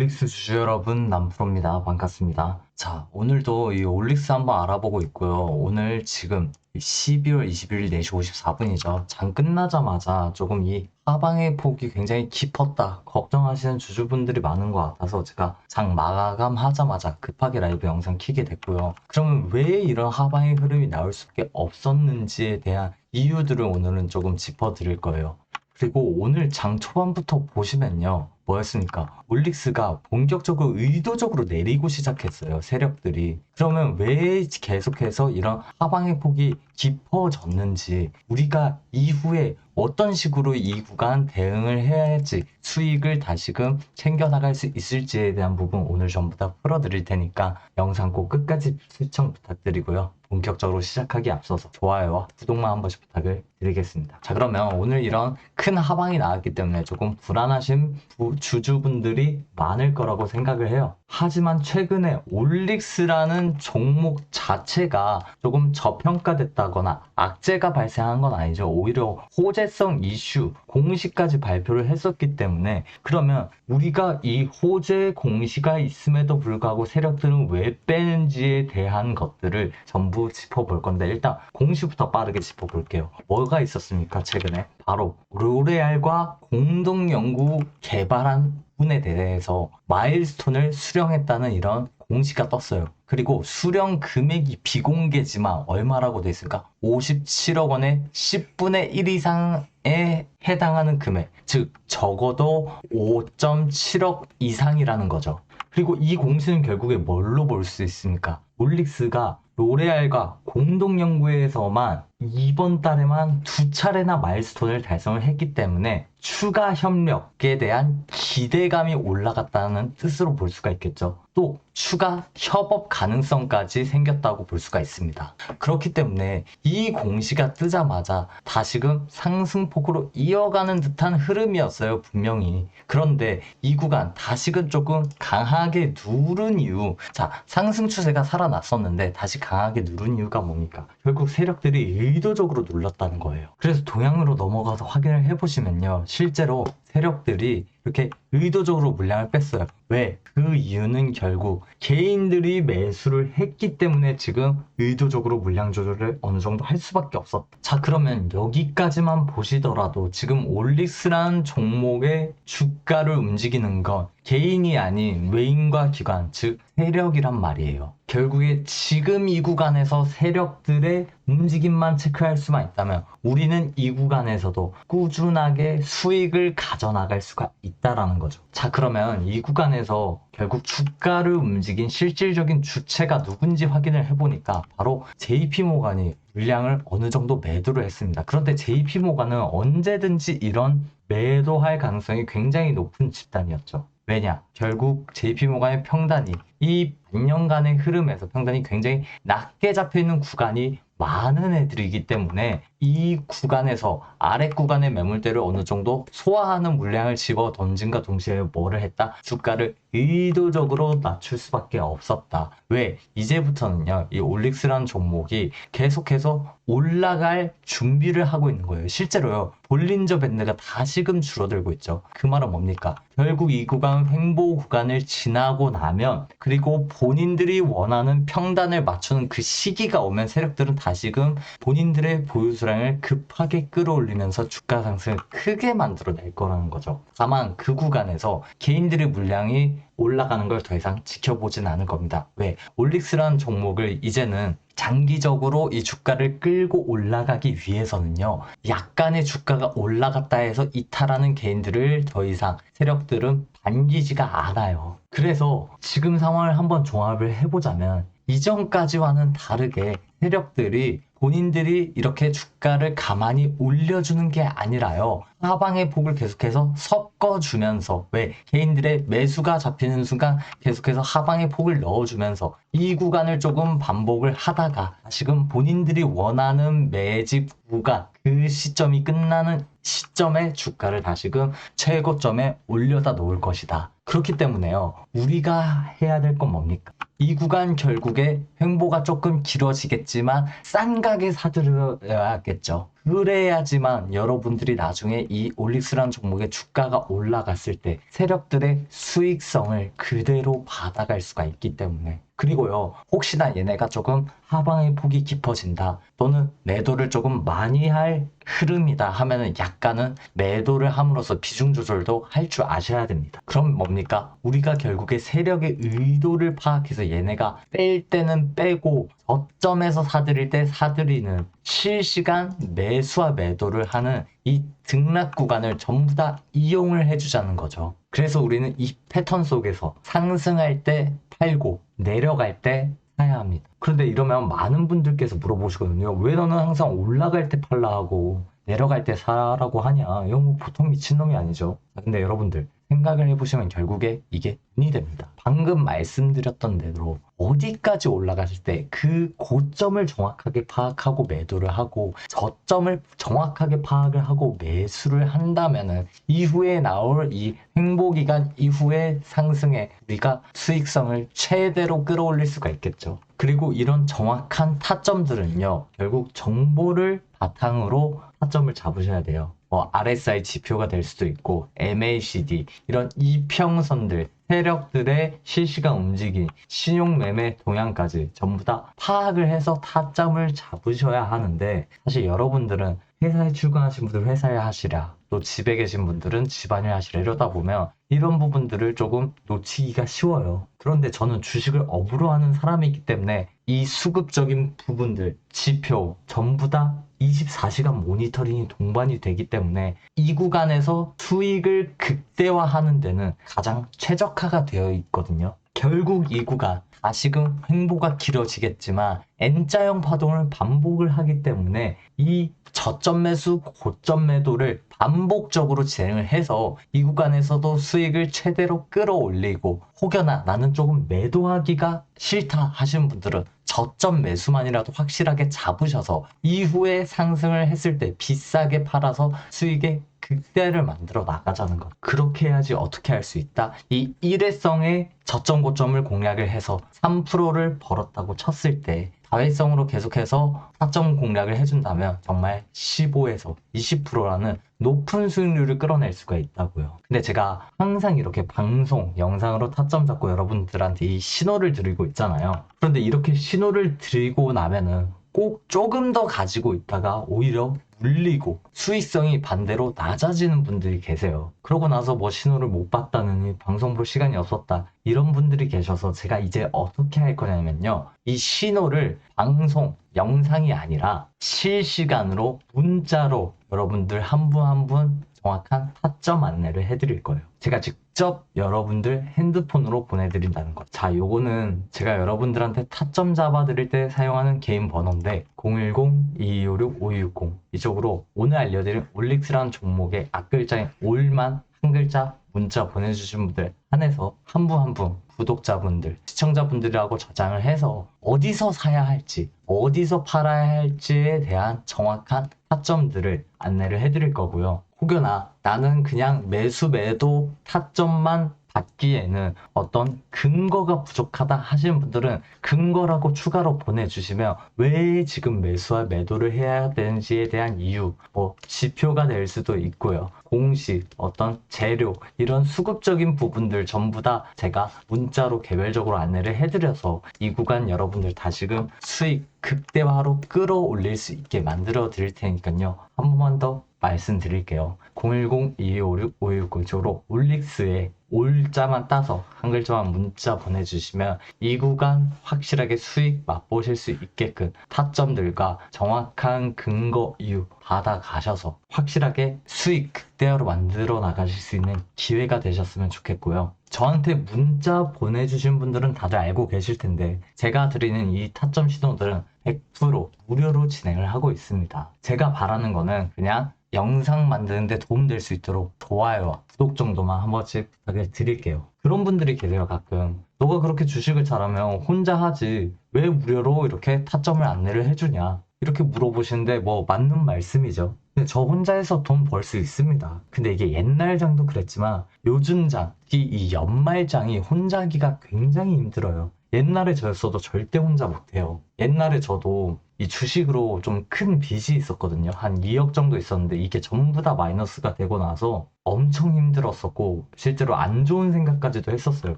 올릭스 주주 여러분 남프로입니다. 반갑습니다. 자 오늘도 이 올릭스 한번 알아보고 있고요. 오늘 지금 12월 21일 4시 54분이죠. 장 끝나자마자 조금 이 하방의 폭이 굉장히 깊었다 걱정하시는 주주분들이 많은 것 같아서 제가 장 마감하자마자 급하게 라이브 영상 키게 됐고요. 그러면 왜 이런 하방의 흐름이 나올 수밖에 없었는지에 대한 이유들을 오늘은 조금 짚어드릴 거예요. 그리고 오늘 장 초반부터 보시면요. 뭐였습니까? 올릭스가 본격적으로 의도적으로 내리고 시작했어요. 세력들이. 그러면 왜 계속해서 이런 하방의 폭이 깊어졌는지 우리가 이후에 어떤 식으로 이 구간 대응을 해야지 수익을 다시금 챙겨나갈 수 있을지에 대한 부분 오늘 전부 다 풀어드릴 테니까 영상 꼭 끝까지 시청 부탁드리고요. 본격적으로 시작하기 앞서서 좋아요와 구독만 한 번씩 부탁을 드리겠습니다. 자 그러면 오늘 이런 큰 하방이 나왔기 때문에 조금 불안하신 부- 주주분들이 많을 거라고 생각을 해요. 하지만 최근에 올릭스라는 종목 자체가 조금 저평가됐다거나 악재가 발생한 건 아니죠. 오히려 호재 성 이슈 공시까지 발표를 했었기 때문에 그러면 우리가 이 호재 공시가 있음에도 불구하고 세력들은 왜 빼는지에 대한 것들을 전부 짚어볼 건데 일단 공시부터 빠르게 짚어볼게요. 뭐가 있었습니까? 최근에 바로 로레알과 공동 연구 개발한 분에 대해서 마일스톤을 수령했다는 이런 공시가 떴어요. 그리고 수령 금액이 비공개지만 얼마라고 돼 있을까? 57억 원의 10분의 1 이상에 해당하는 금액. 즉, 적어도 5.7억 이상이라는 거죠. 그리고 이 공시는 결국에 뭘로 볼 수 있습니까? 올릭스가 로레알과 공동 연구에서만 이번 달에만 두 차례나 마일스톤을 달성을 했기 때문에 추가 협력에 대한 기대감이 올라갔다는 뜻으로 볼 수가 있겠죠. 또 추가 협업 가능성까지 생겼다고 볼 수가 있습니다. 그렇기 때문에 이 공시가 뜨자마자 다시금 상승폭으로 이어가는 듯한 흐름이었어요, 분명히. 그런데 이 구간 다시금 조금 강하게 누른 이유, 자, 상승 추세가 살아 났었는데 다시 강하게 누른 이유가 뭡니까? 결국 세력들이 의도적으로 눌렀다는 거예요. 그래서 동향으로 넘어가서 확인을 해보시면요. 실제로 세력들이 이렇게 의도적으로 물량을 뺐어요. 왜? 그 이유는 결국 개인들이 매수를 했기 때문에 지금 의도적으로 물량 조절을 어느 정도 할 수밖에 없었다. 자, 그러면 여기까지만 보시더라도 지금 올릭스라는 종목의 주가를 움직이는 건 개인이 아닌 외인과 기관, 즉 세력이란 말이에요. 결국에 지금 이 구간에서 세력들의 움직임만 체크할 수만 있다면 우리는 이 구간에서도 꾸준하게 수익을 가져나갈 수가 있다라는 거죠. 자, 그러면 이 구간에서 결국 주가를 움직인 실질적인 주체가 누군지 확인을 해보니까 바로 JP 모간이 물량을 어느 정도 매도를 했습니다. 그런데 JP 모간은 언제든지 이런 매도할 가능성이 굉장히 높은 집단이었죠. 왜냐? 결국 JP모간의 평단이 이 반년간의 흐름에서 평단이 굉장히 낮게 잡혀 있는 구간이 많은 애들이기 때문에 이 구간에서 아래 구간의 매물대를 어느 정도 소화하는 물량을 집어 던진과 동시에 뭐를 했다? 주가를 의도적으로 낮출 수밖에 없었다. 왜? 이제부터는요, 이 올릭스라는 종목이 계속해서 올라갈 준비를 하고 있는 거예요. 실제로요, 볼린저 밴드가 다시금 줄어들고 있죠. 그 말은 뭡니까? 결국 이 구간 횡보 구간을 지나고 나면 그리고 본인들이 원하는 평단을 맞추는 그 시기가 오면 세력들은 다시금 본인들의 보유 수 량을 급하게 끌어올리면서 주가 상승을 크게 만들어낼 거라는 거죠. 다만 그 구간에서 개인들의 물량이 올라가는 걸 더 이상 지켜보진 않을 겁니다. 왜? 올릭스라는 종목을 이제는 장기적으로 이 주가를 끌고 올라가기 위해서는요, 약간의 주가가 올라갔다 해서 이탈하는 개인들을 더 이상 세력들은 반기지가 않아요. 그래서 지금 상황을 한번 종합을 해보자면, 이전까지와는 다르게 세력들이 본인들이 이렇게 주가를 가만히 올려주는 게 아니라요. 하방의 폭을 계속해서 섞어주면서 왜 개인들의 매수가 잡히는 순간 계속해서 하방의 폭을 넣어주면서 이 구간을 조금 반복을 하다가 지금 본인들이 원하는 매집 구간 그 시점이 끝나는 시점에 주가를 다시금 최고점에 올려다 놓을 것이다. 그렇기 때문에요. 우리가 해야 될 건 뭡니까? 이 구간 결국에 횡보가 조금 길어지겠지만 싼 가게 사들여야겠죠. 그래야지만 여러분들이 나중에 이 올릭스라는 종목의 주가가 올라갔을 때 세력들의 수익성을 그대로 받아갈 수가 있기 때문에 그리고요 혹시나 얘네가 조금 하방의 폭이 깊어진다 또는 매도를 조금 많이 할 흐름이다 하면은 약간은 매도를 함으로써 비중 조절도 할 줄 아셔야 됩니다. 그럼 뭡니까? 우리가 결국에 세력의 의도를 파악해서 얘네가 뺄 때는 빼고 저점에서 사들일 때 사들이는 실시간 매수와 매도를 하는 이 등락 구간을 전부 다 이용을 해주자는 거죠. 그래서 우리는 이 패턴 속에서 상승할 때 팔고 내려갈 때 사야 합니다. 그런데 이러면 많은 분들께서 물어보시거든요. 왜 너는 항상 올라갈 때 팔라 하고 내려갈 때 사라고 하냐? 이거 뭐 보통 미친놈이 아니죠. 근데 여러분들 생각을 해보시면 결국에 이게 돈이 됩니다. 방금 말씀드렸던 대로 어디까지 올라갔을 때그 고점을 정확하게 파악하고 매도를 하고 저점을 정확하게 파악을 하고 매수를 한다면은 이후에 나올 이 횡보 기간 이후에 상승에 우리가 수익성을 최대로 끌어올릴 수가 있겠죠. 그리고 이런 정확한 타점들은요, 결국 정보를 바탕으로 타점을 잡으셔야 돼요. 뭐 RSI 지표가 될 수도 있고 MACD 이런 이평선들 세력들의 실시간 움직임, 신용 매매 동향까지 전부 다 파악을 해서 타점을 잡으셔야 하는데 사실 여러분들은 회사에 출근하신 분들 회사에 하시랴 또 집에 계신 분들은 집안일 하시랴 이러다 보면 이런 부분들을 조금 놓치기가 쉬워요. 그런데 저는 주식을 업으로 하는 사람이기 때문에 이 수급적인 부분들, 지표 전부 다 24시간 모니터링이 동반이 되기 때문에 이 구간에서 수익을 극대화하는 데는 가장 최적화가 되어 있거든요. 결국 이 구간 다시금 횡보가 길어지겠지만 N자형 파동을 반복을 하기 때문에 이 저점 매수, 고점 매도를 반복적으로 진행을 해서 이 구간에서도 수익을 최대로 끌어올리고 혹여나 나는 조금 매도하기가 싫다 하시는 분들은 저점 매수만이라도 확실하게 잡으셔서 이후에 상승을 했을 때 비싸게 팔아서 수익의 극대를 만들어 나가자는 것. 그렇게 해야지 어떻게 할 수 있다? 이 일회성의 저점 고점을 공략을 해서 3%를 벌었다고 쳤을 때 다회성으로 계속해서 4점 공략을 해준다면 정말 15에서 20%라는 높은 수익률을 끌어낼 수가 있다고요. 근데 제가 항상 이렇게 방송, 영상으로 타점 잡고 여러분들한테 이 신호를 드리고 있잖아요. 그런데 이렇게 신호를 드리고 나면은 꼭 조금 더 가지고 있다가 오히려 물리고 수익성이 반대로 낮아지는 분들이 계세요. 그러고 나서 뭐 신호를 못 봤다느니 방송 볼 시간이 없었다. 이런 분들이 계셔서 제가 이제 어떻게 할 거냐면요. 이 신호를 방송, 영상이 아니라 실시간으로 문자로 여러분들 한 분 한분 정확한 타점 안내를 해드릴 거예요. 제가 직접 여러분들 핸드폰으로 보내드린다는 것. 자, 요거는 제가 여러분들한테 타점 잡아드릴 때 사용하는 개인 번호인데 010-2256-5260 이쪽으로 오늘 알려드릴 올릭스라는 종목의 앞글자인 올만 한 글자 문자 보내주신 분들 한해서 한 분 한 분 구독자분들, 시청자분들하고 저장을 해서 어디서 사야 할지, 어디서 팔아야 할지에 대한 정확한 타점들을 안내를 해드릴 거고요. 혹여나 나는 그냥 매수 매도 타점만 받기에는 어떤 근거가 부족하다 하시는 분들은 근거라고 추가로 보내주시면 왜 지금 매수와 매도를 해야 되는지에 대한 이유, 뭐 지표가 될 수도 있고요. 공식, 어떤 재료, 이런 수급적인 부분들 전부 다 제가 문자로 개별적으로 안내를 해드려서 이 구간 여러분들 다시금 수익 극대화로 끌어올릴 수 있게 만들어 드릴 테니까요. 한 번만 더 말씀드릴게요. 010-2256-5690쪽으로 올릭스에 올자만 따서 한 글자만 문자 보내주시면 이 구간 확실하게 수익 맛보실 수 있게끔 타점들과 정확한 근거 이유 받아가셔서 확실하게 수익 극대화로 만들어 나가실 수 있는 기회가 되셨으면 좋겠고요. 저한테 문자 보내주신 분들은 다들 알고 계실 텐데 제가 드리는 이 타점 신호들은 100% 무료로 진행을 하고 있습니다. 제가 바라는 거는 그냥 영상 만드는데 도움될 수 있도록 좋아요와 구독 정도만 한 번씩 부탁을 드릴게요. 그런 분들이 계세요, 가끔. 너가 그렇게 주식을 잘하면 혼자 하지. 왜 무료로 이렇게 타점을 안내를 해주냐. 이렇게 물어보시는데 뭐 맞는 말씀이죠. 근데 저 혼자 해서 돈 벌 수 있습니다. 근데 이게 옛날 장도 그랬지만 요즘 장, 특히 이 연말 장이 혼자 하기가 굉장히 힘들어요. 옛날에 저였어도 절대 혼자 못해요. 옛날에 저도 이 주식으로 좀 큰 빚이 있었거든요. 한 2억 정도 있었는데 이게 전부 다 마이너스가 되고 나서 엄청 힘들었었고 실제로 안 좋은 생각까지도 했었어요.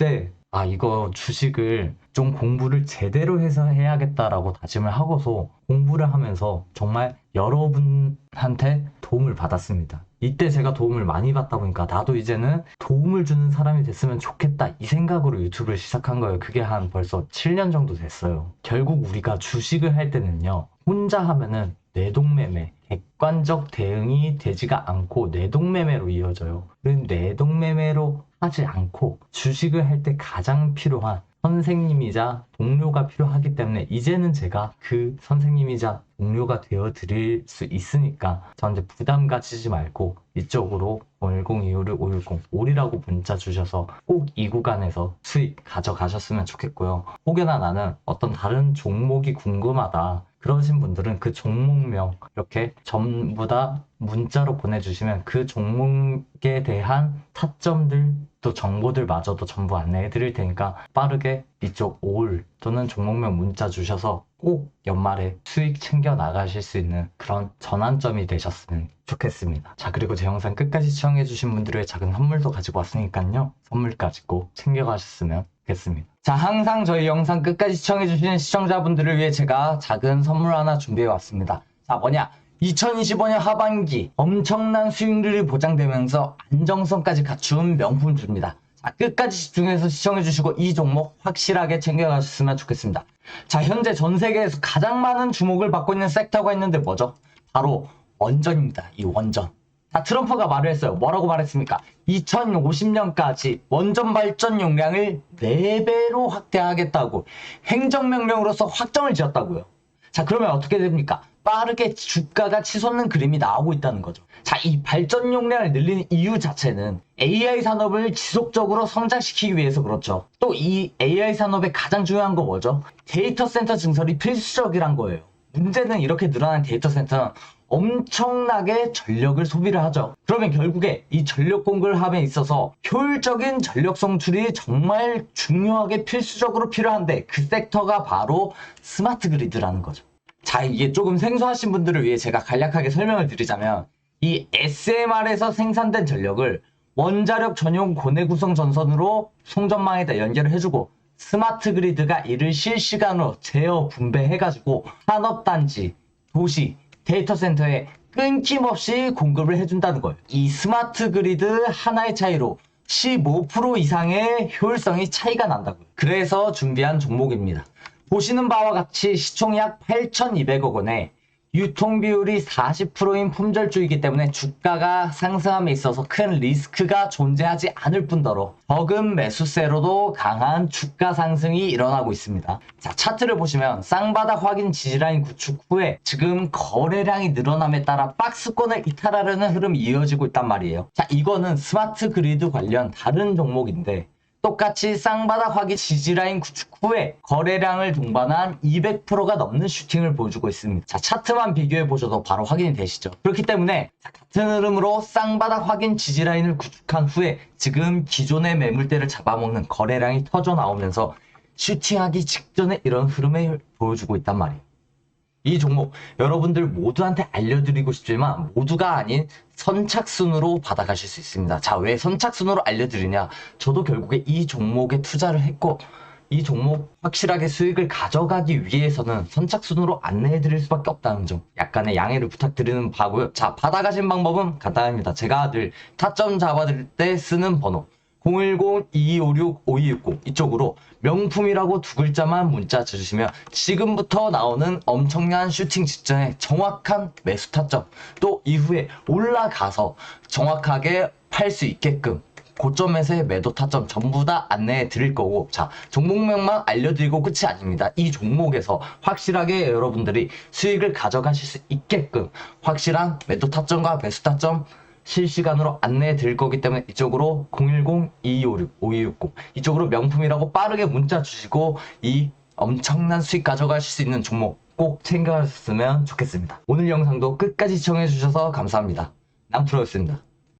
그때 아 이거 주식을 좀 공부를 제대로 해서 해야겠다라고 다짐을 하고서 공부를 하면서 정말 여러분한테 도움을 받았습니다. 이때 제가 도움을 많이 받다 보니까 나도 이제는 도움을 주는 사람이 됐으면 좋겠다 이 생각으로 유튜브를 시작한 거예요. 그게 한 벌써 7년 정도 됐어요. 결국 우리가 주식을 할 때는요. 혼자 하면은 뇌동매매, 객관적 대응이 되지가 않고 뇌동매매로 이어져요. 그런 뇌동매매로 하지 않고 주식을 할 때 가장 필요한 선생님이자 동료가 필요하기 때문에 이제는 제가 그 선생님이자 동료가 되어 드릴 수 있으니까 저한테 부담 가지지 말고 이쪽으로 010-256-510 올이라고 문자 주셔서 꼭 이 구간에서 수익 가져가셨으면 좋겠고요. 혹여나 나는 어떤 다른 종목이 궁금하다. 그러신 분들은 그 종목명 이렇게 전부 다 문자로 보내주시면 그 종목에 대한 타점들 또 정보들마저도 전부 안내해 드릴 테니까 빠르게 이쪽 올 또는 종목명 문자 주셔서 꼭 연말에 수익 챙겨 나가실 수 있는 그런 전환점이 되셨으면 좋겠습니다. 자 그리고 제 영상 끝까지 시청해 주신 분들의 작은 선물도 가지고 왔으니까요. 선물까지 꼭 챙겨 가셨으면 좋겠습니다. 자 항상 저희 영상 끝까지 시청해 주시는 시청자분들을 위해 제가 작은 선물 하나 준비해 왔습니다. 자 뭐냐 2025년 하반기 엄청난 수익률이 보장되면서 안정성까지 갖춘 명품주입니다. 자, 끝까지 집중해서 시청해주시고 이 종목 확실하게 챙겨가셨으면 좋겠습니다. 자, 현재 전 세계에서 가장 많은 주목을 받고 있는 섹터가 있는데 뭐죠? 바로 원전입니다. 이 원전. 자, 트럼프가 말을 했어요. 뭐라고 말했습니까? 2050년까지 원전 발전 용량을 4배로 확대하겠다고 행정명령으로서 확정을 지었다고요. 자, 그러면 어떻게 됩니까? 빠르게 주가가 치솟는 그림이 나오고 있다는 거죠. 자, 이 발전 용량을 늘리는 이유 자체는 AI 산업을 지속적으로 성장시키기 위해서 그렇죠. 또 이 AI 산업의 가장 중요한 거 뭐죠? 데이터 센터 증설이 필수적이란 거예요. 문제는 이렇게 늘어난 데이터 센터는 엄청나게 전력을 소비를 하죠. 그러면 결국에 이 전력 공급함에 있어서 효율적인 전력 송출이 정말 중요하게 필수적으로 필요한데 그 섹터가 바로 스마트 그리드라는 거죠. 자, 이게 조금 생소하신 분들을 위해 제가 간략하게 설명을 드리자면 이 SMR에서 생산된 전력을 원자력 전용 고내 구성 전선으로 송전망에다 연결을 해주고 스마트 그리드가 이를 실시간으로 제어 분배해가지고 산업단지, 도시, 데이터 센터에 끊김없이 공급을 해준다는 거예요. 이 스마트 그리드 하나의 차이로 15% 이상의 효율성이 차이가 난다고요. 그래서 준비한 종목입니다. 보시는 바와 같이 시총 약 8,200억 원에 유통 비율이 40%인 품절주이기 때문에 주가가 상승함에 있어서 큰 리스크가 존재하지 않을 뿐더러 적은 매수세로도 강한 주가 상승이 일어나고 있습니다. 자, 차트를 보시면 쌍바닥 확인 지지라인 구축 후에 지금 거래량이 늘어남에 따라 박스권을 이탈하려는 흐름이 이어지고 있단 말이에요. 자, 이거는 스마트 그리드 관련 다른 종목인데 똑같이 쌍바닥 확인 지지라인 구축 후에 거래량을 동반한 200%가 넘는 슈팅을 보여주고 있습니다. 자, 차트만 비교해 보셔도 바로 확인이 되시죠. 그렇기 때문에 자, 같은 흐름으로 쌍바닥 확인 지지라인을 구축한 후에 지금 기존의 매물대를 잡아먹는 거래량이 터져 나오면서 슈팅하기 직전에 이런 흐름을 보여주고 있단 말이에요. 이 종목 여러분들 모두한테 알려드리고 싶지만 모두가 아닌 선착순으로 받아가실 수 있습니다. 자, 왜 선착순으로 알려드리냐? 저도 결국에 이 종목에 투자를 했고 이 종목 확실하게 수익을 가져가기 위해서는 선착순으로 안내해 드릴 수밖에 없다는 점 약간의 양해를 부탁드리는 바고요. 자, 받아가신 방법은 간단합니다. 제가 늘 타점 잡아드릴 때 쓰는 번호 010-2256-5260 이쪽으로 명품이라고 두 글자만 문자 주시면 지금부터 나오는 엄청난 슈팅 직전에 정확한 매수 타점 또 이후에 올라가서 정확하게 팔 수 있게끔 고점에서의 매도 타점 전부 다 안내해 드릴 거고 자 종목명만 알려드리고 끝이 아닙니다. 이 종목에서 확실하게 여러분들이 수익을 가져가실 수 있게끔 확실한 매도 타점과 매수 타점 실시간으로 안내해 드릴 거기 때문에 이쪽으로 010-2256-5260 이쪽으로 명품이라고 빠르게 문자 주시고 이 엄청난 수익 가져가실 수 있는 종목 꼭 챙겨가셨으면 좋겠습니다. 오늘 영상도 끝까지 시청해 주셔서 감사합니다. 남프로였습니다.